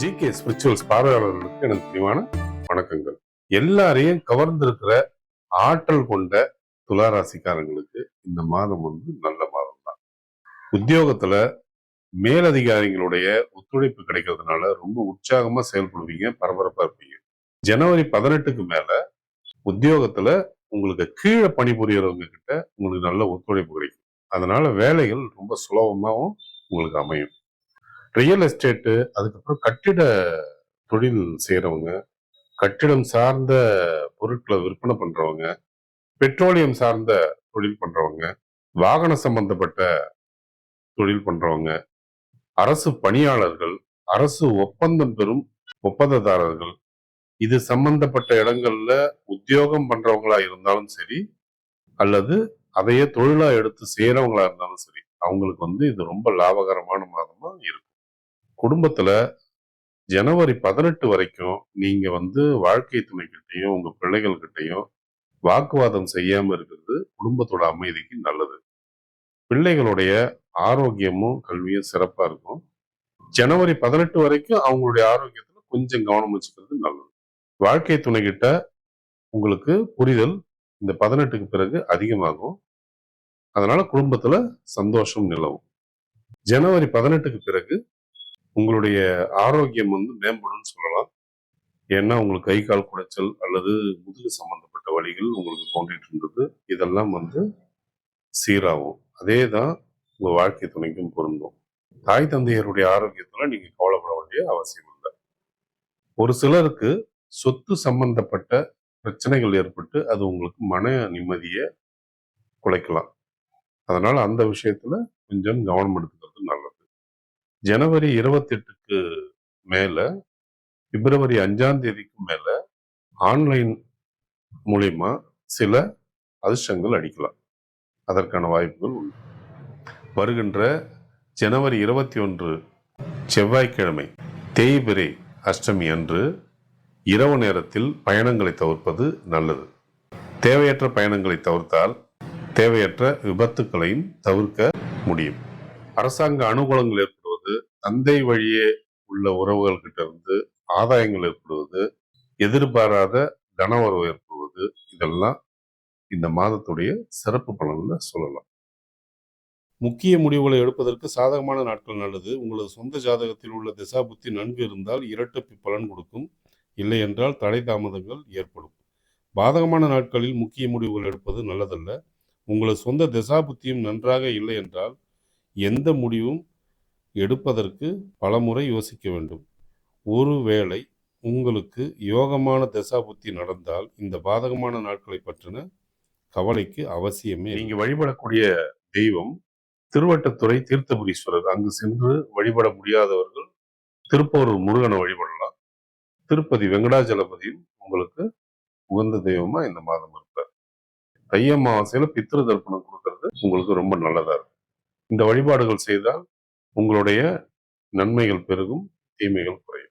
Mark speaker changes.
Speaker 1: G K spirituals பார்வையாளர்களுக்கு எனக்கு தெளிவான வணக்கங்கள். எல்லாரையும் கவர்ந்திருக்கிற ஆற்றல் கொண்ட துளாராசிக்காரங்களுக்கு இந்த மாதம் வந்து நல்ல மாதம் தான் உத்தியோகத்துல மேலதிகாரிகளுடைய ஒத்துழைப்பு கிடைக்கிறதுனால ரொம்ப உற்சாகமா செயல்படுவீங்க பரபரப்பா இருப்பீங்க. ஜனவரி பதினெட்டுக்கு மேல உத்தியோகத்துல உங்களுக்கு கீழே பணிபுரியறவங்க கிட்ட உங்களுக்கு நல்ல ஒத்துழைப்பு கிடைக்கும். அதனால வேலைகள் ரொம்ப சுலபமாகவும் உங்களுக்கு அமையும். ரியல் எஸ்டேட்டு அதுக்கப்புறம் கட்டிட தொழில் செய்கிறவங்க கட்டிடம் சார்ந்த பொருட்களை விற்பனை பண்றவங்க பெட்ரோலியம் சார்ந்த தொழில் பண்றவங்க வாகன சம்பந்தப்பட்ட தொழில் பண்றவங்க அரசு பணியாளர்கள் அரசு ஒப்பந்தம் பெறும் ஒப்பந்ததாரர்கள் இது சம்பந்தப்பட்ட இடங்கள்ல உத்தியோகம் பண்றவங்களா இருந்தாலும் சரி அல்லது அதையே தொழிலா எடுத்து செய்யறவங்களா இருந்தாலும் சரி அவங்களுக்கு வந்து இது ரொம்ப லாபகரமான மாதமா இருக்கும் குடும்பத்துல ஜனவரி பதினெட்டு வரைக்கும் நீங்க வந்து வாழ்க்கை துணைக்கிட்டையும் உங்க பிள்ளைகள்கிட்டையும் வாக்குவாதம் செய்யாம இருக்கிறது குடும்பத்தோட அமைதிக்கு நல்லது. பிள்ளைகளுடைய ஆரோக்கியமும் கல்வியும் சிறப்பா இருக்கும். ஜனவரி பதினெட்டு வரைக்கும் அவங்களுடைய ஆரோக்கியத்துல கொஞ்சம் கவனம் வச்சுக்கிறது நல்லது. வாழ்க்கை துணைகிட்ட உங்களுக்கு புரிதல் இந்த பதினெட்டுக்கு பிறகு அதிகமாகும். அதனால குடும்பத்துல சந்தோஷம் நிலவும். ஜனவரி பதினெட்டுக்கு பிறகு உங்களுடைய ஆரோக்கியம் வந்து மேம்படும்னு சொல்லலாம். ஏன்னா உங்களுக்கு கை கால் குடைச்சல் அல்லது முதுகு சம்பந்தப்பட்ட வழிகள் உங்களுக்கு தோன்றிட்டு இருந்தது. இதெல்லாம் வந்து சீராகும். அதே தான் உங்கள் வாழ்க்கை துணைக்கும் பொருந்தும். தாய் தந்தையருடைய ஆரோக்கியத்தில் நீங்கள் கவலைப்பட வேண்டிய அவசியம் இல்லை. ஒரு சிலருக்கு சொத்து சம்பந்தப்பட்ட பிரச்சனைகள் ஏற்பட்டு அது உங்களுக்கு மன நிம்மதியை குலைக்கலாம். அதனால் அந்த விஷயத்தில் கொஞ்சம் கவனம் எடுத்து ஜனவரி இருபத்தெட்டுக்கு மேல பிப்ரவரி அஞ்சாம் தேதிக்கு மேல ஆன்லைன் மூலயமா சில அதிர்ஷ்டங்கள் அடிக்கலாம் அதற்கான வாய்ப்புகள் உண்டு. வருகின்ற ஜனவரி இருபத்தி ஒன்று செவ்வாய்க்கிழமை தேய்பிரை அஷ்டமி அன்று இரவு நேரத்தில் பயணங்களை தவிர்ப்பது நல்லது. தேவையற்ற பயணங்களை தவிர்த்தால் தேவையற்ற விபத்துக்களையும் தவிர்க்க முடியும். அரசாங்க அனுகூலங்கள் ஏற்படுவது தந்தை வழியே உள்ள உறவுகள் கிட்ட இருந்து ஆதாயங்கள் ஏற்படுவது எதிர்பாராத கனவரவு ஏற்படுவது இதெல்லாம் இந்த மாதத்துடைய சிறப்பு பலன்ல சொல்லலாம். முக்கிய முடிவுகளை எடுப்பதற்கு சாதகமான நாட்கள் நல்லது. உங்களது சொந்த ஜாதகத்தில் உள்ள திசா புத்தி நன்கு இருந்தால் இரட்டப்பு பலன் கொடுக்கும். இல்லை என்றால் தடை தாமதங்கள் ஏற்படும். பாதகமான நாட்களில் முக்கிய முடிவுகள் எடுப்பது நல்லதல்ல. உங்களது சொந்த திசா புத்தியும் நன்றாக இல்லை என்றால் எந்த முடிவும் எடுப்பதற்கு பலமுறை யோசிக்க வேண்டும். ஒருவேளை உங்களுக்கு யோகமான தசாபுத்தி நடந்தால் இந்த பாதகமான நாட்களை பற்றின கவலைக்கு அவசியமே நீங்க வழிபடக்கூடிய தெய்வம் திருவட்டத்துறை தீர்த்தபுரீஸ்வரர். அங்கு சென்று வழிபட முடியாதவர்கள் திருப்பூர் முருகனை வழிபடலாம். திருப்பதி வெங்கடாஜலபதியும் உங்களுக்கு உகந்த தெய்வமா இந்த மாதம் இருப்பார். தை அமாவாசையில பித்திரு தர்ப்பணம் கொடுக்கறது உங்களுக்கு ரொம்ப நல்லதா இருக்கும். இந்த வழிபாடுகள் செய்தால் உங்களுடைய நன்மைகள் பெருகும் தீமைகள் குறையும்.